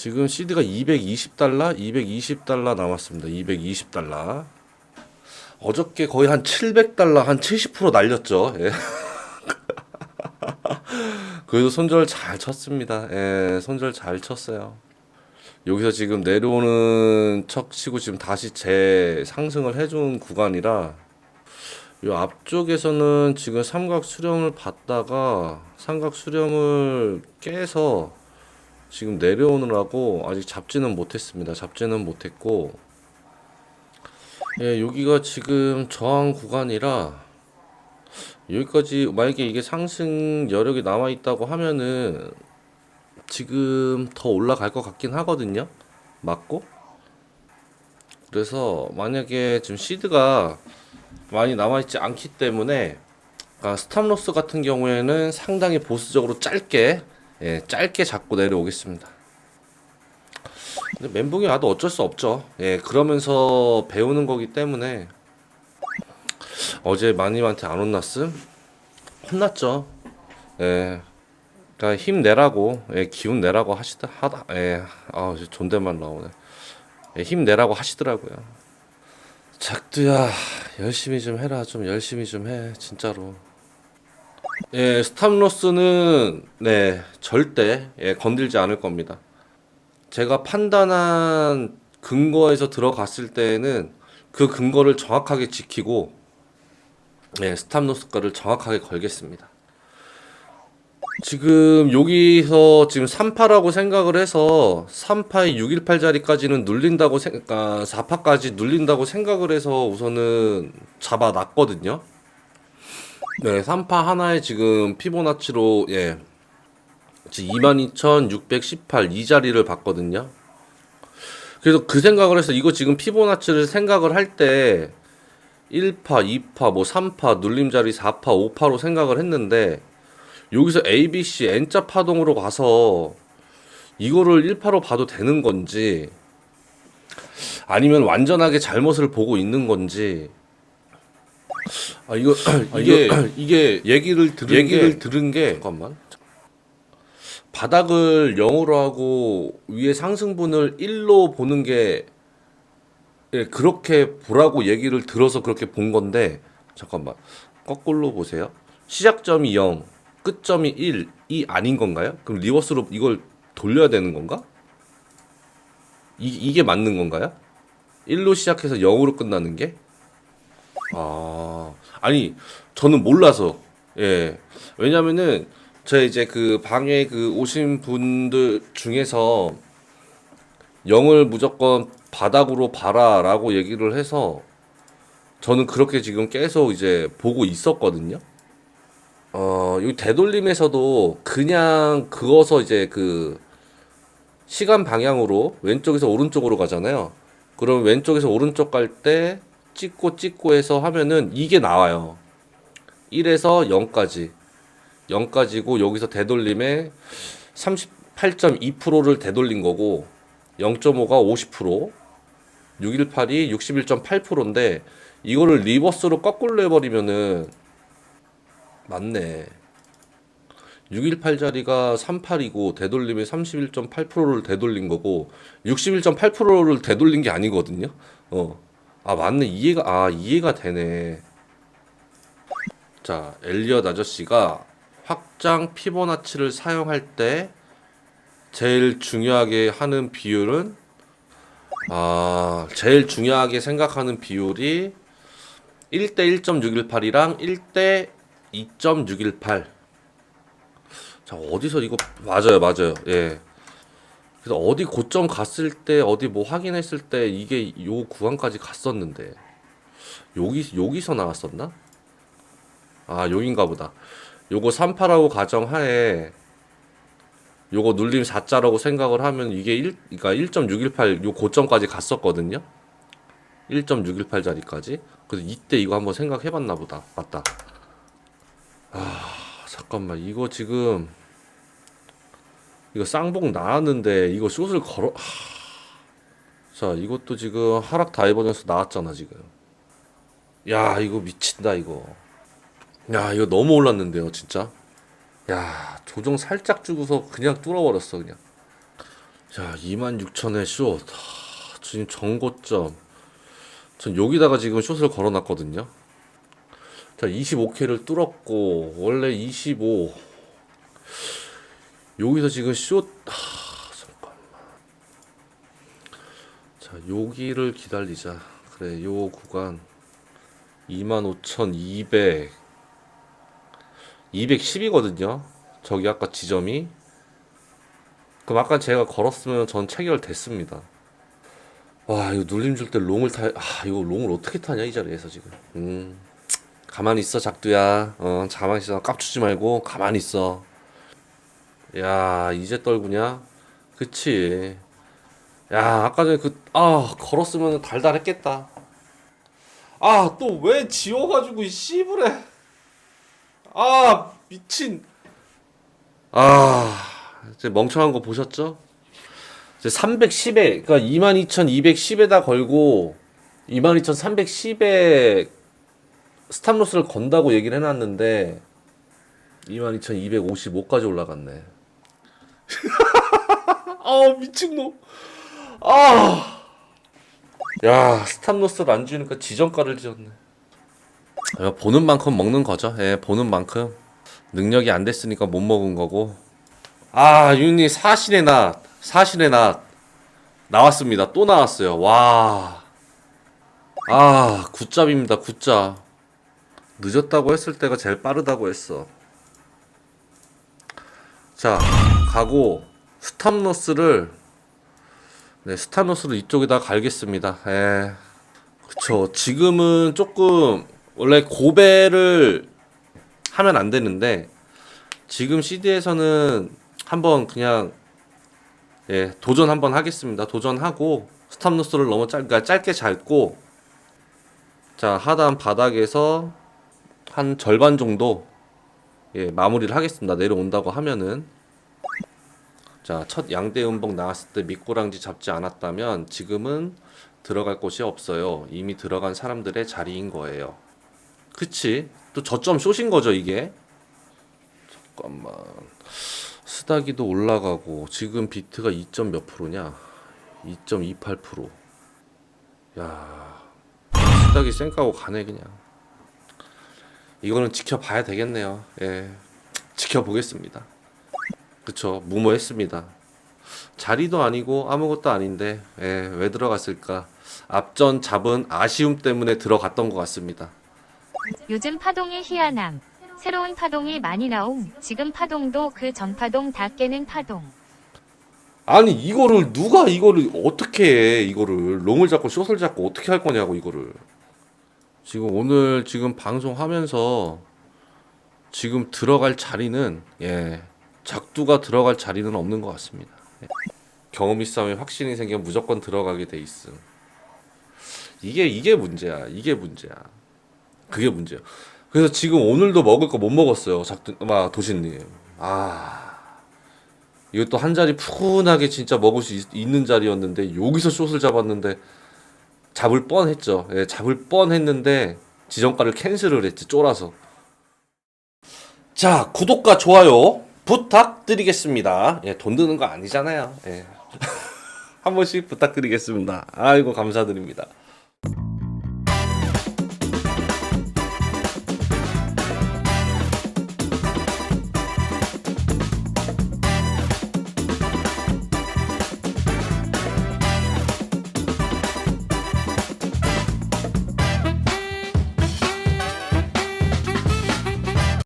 지금 CD가 220달러, 220달러 남았습니다. 220달러. 어저께 거의 한 700달러, 한 70% 날렸죠. 예. 그래도 손절 잘 쳤습니다. 예, 손절 잘 쳤어요. 여기서 지금 내려오는 척 치고 지금 다시 재 상승을 해준 구간이라 요 앞쪽에서는 지금 삼각 수렴을 받다가 삼각 수렴을 깨서 지금 내려오느라고 아직 잡지는 못했습니다. 잡지는 못했고 예, 여기가 지금 저항 구간이라 여기까지 만약에 이게 상승 여력이 남아 있다고 하면은 지금 더 올라갈 것 같긴 하거든요. 맞고? 그래서 만약에 지금 시드가 많이 남아있지 않기 때문에 아, 스탑로스 같은 경우에는 상당히 보수적으로 짧게 예, 짧게 잡고 내려오겠습니다. 근데 멘붕이 와도 어쩔 수 없죠. 예, 그러면서 배우는 거기 때문에 어제 마님한테 안 혼났음? 혼났죠. 예, 그러니까 힘 내라고 예, 기운 내라고 하시다 하다 예, 아 존댓말 나오네. 예, 힘 내라고 하시더라고요. 작두야 열심히 좀 해라 좀 열심히 좀 해 진짜로. 예, 스탑로스는 네 절대 예, 건들지 않을 겁니다. 제가 판단한 근거에서 들어갔을 때는 그 근거를 정확하게 지키고 예, 스탑로스가를 정확하게 걸겠습니다. 지금 여기서 지금 3파라고 생각을 해서 3파의 618 자리까지는 눌린다고 생각, 아, 4파까지 눌린다고 생각을 해서 우선은 잡아놨거든요. 네, 3파 하나에 지금 피보나치로 예. 지금 22,618 이 자리를 봤거든요. 그래서 그 생각을 해서 이거 지금 피보나치를 생각을 할 때 1파, 2파, 뭐 3파, 눌림자리 4파, 5파로 생각을 했는데 여기서 ABC N자 파동으로 가서 이거를 1파로 봐도 되는 건지 아니면 완전하게 잘못을 보고 있는 건지 아 이거 이게 이게 얘기를 들은 얘기를 들은 게 잠깐만 바닥을 0으로 하고 위에 상승분을 1로 보는 게 예, 그렇게 보라고 얘기를 들어서 그렇게 본 건데 잠깐만 거꾸로 보세요 시작점이 0 끝점이 1, 이 아닌 건가요? 그럼 리버스로 이걸 돌려야 되는 건가? 이, 이게 맞는 건가요? 1로 시작해서 0으로 끝나는 게? 아, 아니, 저는 몰라서, 예. 왜냐면은, 저 이제 그 방에 그 오신 분들 중에서 0을 무조건 바닥으로 봐라라고 얘기를 해서 저는 그렇게 지금 계속 이제 보고 있었거든요. 어, 이 되돌림에서도 그냥 그어서 이제 그 시간 방향으로 왼쪽에서 오른쪽으로 가잖아요. 그럼 왼쪽에서 오른쪽 갈 때 찍고 찍고 해서 하면은 이게 나와요. 1에서 0까지. 0까지고 여기서 되돌림에 38.2%를 되돌린 거고 0.5가 50%, 618이 61.8%인데 이거를 리버스로 거꾸로 해버리면은 맞네. 618 자리가 38이고 되돌림이 31.8%를 되돌린 거고 61.8%를 되돌린 게 아니거든요. 어. 아 맞네. 이해가 아 이해가 되네. 자, 엘리엇 아저씨가 확장 피보나치를 사용할 때 제일 중요하게 하는 비율은 아, 제일 중요하게 생각하는 비율이 1대 1.618이랑 1대 2.618. 자, 어디서 이거 맞아요, 맞아요. 예. 그래서 어디 고점 갔을 때 어디 뭐 확인했을 때 이게 요 구간까지 갔었는데 여기 여기서 나왔었나? 아, 여긴가 보다. 요거 3파라고 가정하에 요거 눌림 4자라고 생각을 하면 이게 1 그러니까 1.618 요 고점까지 갔었거든요. 1.618짜리까지. 그래서 이때 이거 한번 생각해 봤나 보다. 맞다. 아, 잠깐만. 이거 지금 이거 쌍봉 나왔는데 이거 숏을 걸어 하... 자, 이것도 지금 하락 다이버전스 나왔잖아, 지금. 야, 이거 미친다, 이거. 야, 이거 너무 올랐는데요, 진짜. 야, 조정 살짝 주고서 그냥 뚫어버렸어, 그냥. 자, 26,000의 숏. 하, 지금 정고점. 전 여기다가 지금 숏을 걸어놨거든요. 자, 25K를 뚫었고, 원래 25. 여기서 지금 숏, 하, 잠깐만. 자, 여기를 기다리자. 그래, 요 구간. 25,200. 210이거든요. 저기 아까 지점이. 그럼 아까 제가 걸었으면 전 체결됐습니다. 와, 이거 눌림 줄 때 롱을 타, 아, 이거 롱을 어떻게 타냐, 이 자리에서 지금. 음, 가만히 있어, 작두야. 어, 있어. 깝추지 말고, 가만히 있어. 야, 이제 떨구냐? 그치. 야, 아까 전에 그, 아, 걸었으면 달달했겠다. 아, 또 왜 지워가지고, 이 씨부래. 아, 미친. 아, 이제 멍청한 거 보셨죠? 이제 310에, 그러니까 22,210에다 걸고 22,310에 스탑로스를 건다고 얘기를 해놨는데 22,255까지 올라갔네. 아 미친놈. 아. 야 스탑로스를 안 지우니까 지정가를 지었네. 야, 보는 만큼 먹는 거죠. 예, 보는 만큼 능력이 안 됐으니까 못 먹은 거고. 아, 윤이 사신의 낮, 사신의 낮 나왔습니다. 또 나왔어요. 와, 아, 굿잡입니다. 굿잡. 늦었다고 했을 때가 제일 빠르다고 했어. 자, 가고 스탑로스를 네, 스탑로스를 이쪽에다 갈겠습니다. 예. 그쵸. 지금은 조금 원래 고배를 하면 안 되는데 지금 CD에서는 한번 그냥 예, 도전 한번 하겠습니다. 도전하고 스탑노스를 너무 짧, 그러니까 짧게 잡고 자 하단 바닥에서 한 절반 정도 예, 마무리를 하겠습니다. 내려온다고 하면은 자 첫 양대 음봉 나왔을 때 미꾸랑지 잡지 않았다면 지금은 들어갈 곳이 없어요. 이미 들어간 사람들의 자리인 거예요. 그치? 또 저점 숏인 거죠 이게. 잠깐만. 스다기도 올라가고 지금 비트가 2. 몇 프로냐? 2.28%. 야, 스다기 쌩까고 가네 그냥. 이거는 지켜봐야 되겠네요. 예, 지켜보겠습니다. 그쵸, 무모했습니다. 자리도 아니고 아무것도 아닌데 예, 왜 들어갔을까? 앞전 잡은 아쉬움 때문에 들어갔던 것 같습니다. 요즘 파동의 희한함. 새로운 파동이 많이 나옴. 지금 파동도 그 전 파동 다 깨는 파동. 아니 이거를 누가 이거를 어떻게 해 이거를 롱을 잡고 숏을 잡고 어떻게 할 거냐고 이거를 지금 오늘 지금 방송하면서 지금 들어갈 자리는 예 작두가 들어갈 자리는 없는 것 같습니다. 예. 경험이 싸움에 확신이 생기면 무조건 들어가게 돼 있음. 이게 이게 문제야. 이게 문제야. 그게 문제야 그래서 지금 오늘도 먹을 거 못 먹었어요 작두 막 도신님. 아. 이것도 한 자리 푸근하게 진짜 먹을 수 있, 는 자리였는데 여기서 숏을 잡았는데 잡을 뻔했죠. 예, 잡을 뻔했는데 지정가를 캔슬을 했지 쫄아서. 자 구독과 좋아요 부탁드리겠습니다. 예, 돈 드는 거 아니잖아요. 예. 한 번씩 부탁드리겠습니다. 아이고 감사드립니다.